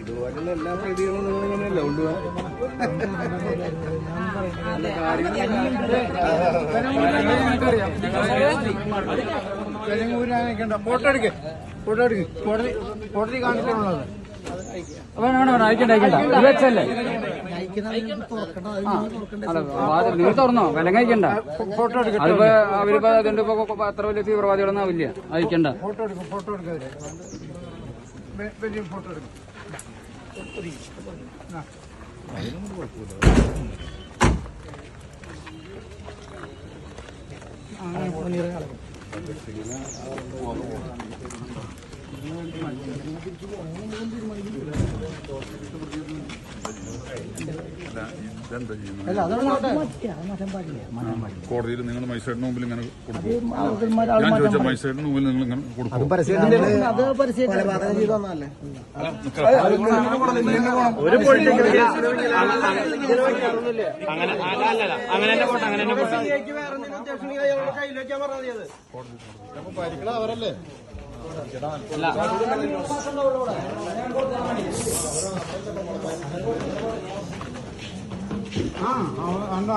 ഇതുപോലുള്ള എല്ലാ പ്രതികളും നിങ്ങൾ ഇങ്ങനെയല്ല കൊണ്ടുപോകാൻ ഫോട്ടോ എടുക്ക് ഫോട്ടോ എടുക്ക് കോടതി കോടതി കാണിക്കാനുള്ളത് അപ്പൊ വേണം അയക്കണ്ട അയക്കണ്ട വെച്ചല്ലേ നിങ്ങൾ തുറന്നോ? വിലങ്ങ അയക്കണ്ട. ഫോട്ടോ എടുക്ക് അതിപ്പോ അവരിപ്പോ അതുകൊണ്ട് ഇപ്പൊ അത്ര വലിയ തീവ്രവാദികളൊന്നും ആവില്ല. അയക്കണ്ട. ഫോട്ടോ എടുക്കും ഫോട്ടോ എടുക്കാതെ വലിയ ഫോട്ടോ എടുക്കും. ഇതെന്താ ചെയ്യുന്നത് കോടതിയിൽ നിങ്ങൾ മജിസ്ട്രേറ്റിന് മുമ്പിൽ ഇങ്ങനെ കൊടുക്കും. ഞാൻ ചോദിച്ച മജിസ്ട്രേറ്റിന് മുമ്പിൽ നിങ്ങൾ ഇങ്ങനെ കൊടുക്കും. ഒരു പൊളിറ്റിക്കൽ അവരല്ലേ? ആ അന്ന്